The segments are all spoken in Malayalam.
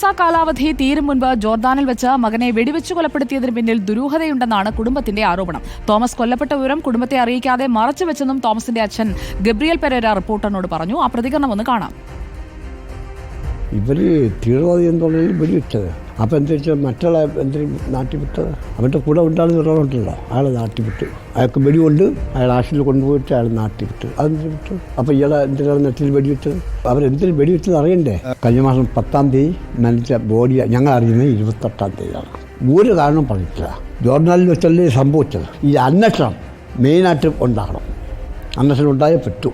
വിസ കാലാവധി തീരും മുൻപ് ജോർദാനിൽ വെച്ച് മകനെ വെടിവെച്ചു കൊലപ്പെടുത്തിയതിന് പിന്നിൽ ദുരൂഹതയുണ്ടെന്നാണ് കുടുംബത്തിന്റെ ആരോപണം. തോമസ് കൊല്ലപ്പെട്ട വിവരം കുടുംബത്തെ അറിയിക്കാതെ മറച്ചുവെച്ചെന്നും തോമസിന്റെ അച്ഛൻ ഗബ്രിയൽ പെരേര റിപ്പോർട്ടറിനോട് പറഞ്ഞു. ആ പ്രതികരണം ഒന്ന് കാണാം. ഇവർ തീവ്രവാദി എന്നുള്ളതിൽ വെടിവെച്ചത് അപ്പോൾ എന്താ വെച്ചാൽ മറ്റുള്ള എന്തെങ്കിലും നാട്ടിൽ വിട്ടത് അവന്റെ കൂടെ ഉണ്ടാകുന്ന ഒരാളുണ്ടല്ലോ അയാൾ നാട്ടിൽ വിട്ടു അയാൾക്ക് വെടികൊണ്ട് അയാൾ ആശുപത്രിയിൽ കൊണ്ടുപോയിട്ട് അയാൾ നാട്ടിൽ വിട്ടു അതെന്തിനു വിട്ടു? അപ്പോൾ ഇയാളെ എന്തിനാണ് നെറ്റിൽ വെടിവിട്ടത് അവരെന്തിനും വെടിവിട്ടത് അറിയണ്ടേ? കഴിഞ്ഞ മാസം പത്താം തീയതി മരിച്ച ബോഡി ഞങ്ങൾ അറിയുന്നത് ഇരുപത്തെട്ടാം തീയതിയാണ്. ഒരു കാരണം പറഞ്ഞിട്ടില്ല. ജോർണാലിൽ വെച്ചല്ലേ സംഭവിച്ചത്. ഈ അന്വേഷണം മെയിനായിട്ട് ഉണ്ടാകണം. അന്വേഷണം ഉണ്ടായേ പറ്റൂ.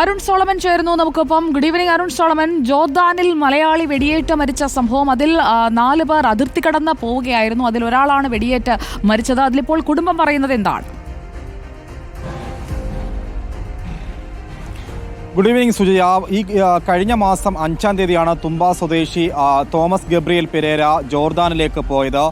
അരുൺ സോളമൻ ചേരുന്നു നമുക്കൊപ്പം. Good evening Arun Solomon. ജോർദാനിൽ മലയാളി വെടിയേറ്റ് മരിച്ച സംഭവം അതിൽ നാല് പേർ അതിർത്തി കടന്ന് പോവുകയായിരുന്നു. അതിൽ ഒരാളാണ് വെടിയേറ്റ് മരിച്ചത്. അതിലിപ്പോൾ കുടുംബം പറയുന്നത് എന്താണ്? ഗുഡ് ഈവനിങ് സുജയ ഈ കഴിഞ്ഞ മാസം അഞ്ചാം തീയതിയാണ് തുമ്പ സ്വദേശി തോമസ് ഗബ്രിയേൽ പെരേര ജോർദാനിലേക്ക് പോയത്.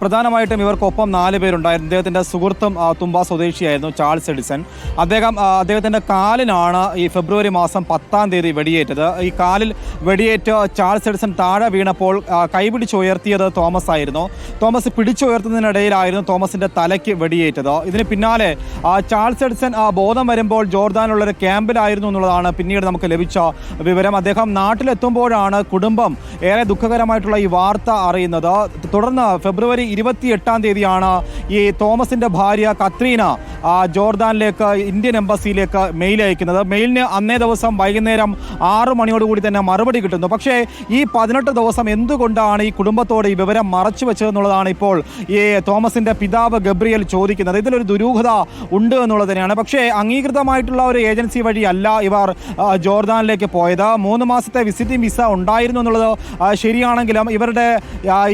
പ്രധാനമായിട്ടും ഇവർക്കൊപ്പം നാല് പേരുണ്ടായിരുന്നു. അദ്ദേഹത്തിന്റെ സുഹൃത്തും തുമ്പ സ്വദേശിയായിരുന്നു ചാൾസ് എഡിസൺ. അദ്ദേഹം അദ്ദേഹത്തിന്റെ കാലിനാണ് ഈ ഫെബ്രുവരി മാസം പത്താം തീയതി വെടിയേറ്റത്. ഈ കാലിൽ വെടിയേറ്റ് ചാൾസ് എഡിസൺ താഴെ വീണപ്പോൾ കൈപിടിച്ച് കൈപിടിച്ചുയർത്തിയത് തോമസ് ആയിരുന്നു. തോമസ് പിടിച്ചുയർത്തുന്നതിനിടയിലായിരുന്നു തോമസിന്റെ തലയ്ക്ക് വെടിയേറ്റത്. ഇതിന് പിന്നാലെ ചാൾസ് എഡിസൺ ബോധം വരുമ്പോൾ ജോർദാനിലുള്ള ഒരു ക്യാമ്പിലായിരുന്നു എന്നുള്ളതാണ് പിന്നീട് നമുക്ക് ലഭിച്ച വിവരം. അദ്ദേഹം നാട്ടിലെത്തുമ്പോഴാണ് കുടുംബം ഏറെ ദുഃഖകരമായിട്ടുള്ള ഈ വാർത്ത അറിയുന്നത്. തുടർന്ന് ഫെബ്രുവരി ഇരുപത്തി എട്ടാം തീയതിയാണ് ഈ തോമസിന്റെ ഭാര്യ കത്രീന ജോർദാനിലേക്ക് ഇന്ത്യൻ എംബസിയിലേക്ക് മെയിൽ അയക്കുന്നത്. മെയിലിന് അന്നേ ദിവസം വൈകുന്നേരം ആറു മണിയോടുകൂടി തന്നെ മറുപടി കിട്ടുന്നു. പക്ഷേ ഈ പതിനെട്ട് ദിവസം എന്തുകൊണ്ടാണ് ഈ കുടുംബത്തോട് ഈ വിവരം മറച്ചു വെച്ചതെന്നുള്ളതാണ് ഇപ്പോൾ ഈ തോമസിന്റെ പിതാവ് ഗബ്രിയൽ ചോദിക്കുന്നത്. ഇതിലൊരു ദുരൂഹത ഉണ്ട് എന്നുള്ളത് തന്നെയാണ്. പക്ഷേ അംഗീകൃതമായിട്ടുള്ള ഒരു ഏജൻസി വഴിയല്ല ഇവർ ജോർദാനിലേക്ക് പോയത്. മൂന്ന് മാസത്തെ വിസിറ്റിംഗ് വിസ ഉണ്ടായിരുന്നു എന്നുള്ളത് ശരിയാണെങ്കിലും ഇവരുടെ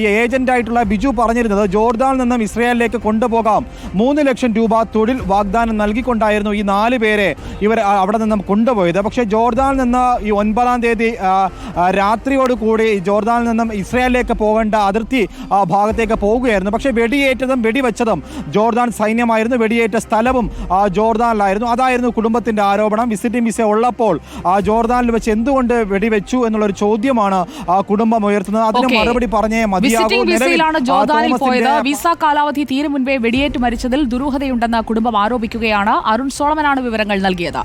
ഈ ഏജന്റ് ആയിട്ടുള്ള ബിജു പറഞ്ഞിരുന്നത് ജോർദാനിൽ നിന്നും ഇസ്രയേലിലേക്ക് കൊണ്ടുപോകാം. മൂന്ന് ലക്ഷം രൂപ തൊഴിൽ വാഗ്ദാനം നൽകിക്കൊണ്ടായിരുന്നു ഈ നാല് പേരെ ഇവർ അവിടെ നിന്നും കൊണ്ടുപോയത്. പക്ഷേ ജോർദാനിൽ നിന്ന് ഈ ഒൻപതാം തീയതി ആ, ആ, കൂടി ജോർദാനിൽ നിന്നും ഇസ്രായേലിലേക്ക് പോകേണ്ട അതിർത്തി ഭാഗത്തേക്ക് പോവുകയായിരുന്നു പക്ഷേ വെടിയേറ്റതും വെടിവെച്ചതും ജോർദാൻ സൈന്യമായിരുന്നു. വെടിയേറ്റ സ്ഥലവും ജോർദാനിലായിരുന്നു. അതായിരുന്നു കുടുംബത്തിന്റെ ആരോപണം. വിസിറ്റിംഗ് വിസ ഉള്ളപ്പോൾ ആ ജോർദാനിൽ വെച്ച് എന്തുകൊണ്ട് വെടിവെച്ചു എന്നുള്ളൊരു ചോദ്യമാണ് ആ, കുടുംബം ഉയർത്തുന്നത്. അതിന് മറുപടി പറഞ്ഞേ മതിയാകൂ ജോർദാനിൽ പോയത്. വിസ കാലാവധി തീരെ മുൻപേ വെടിയേറ്റ് മരിച്ചതിൽ ദുരൂഹതയുണ്ടെന്ന് കുടുംബം ആരോപിക്കുകയാണ്. അരുൺ സോളമനാണ് വിവരങ്ങൾ നൽകിയത്.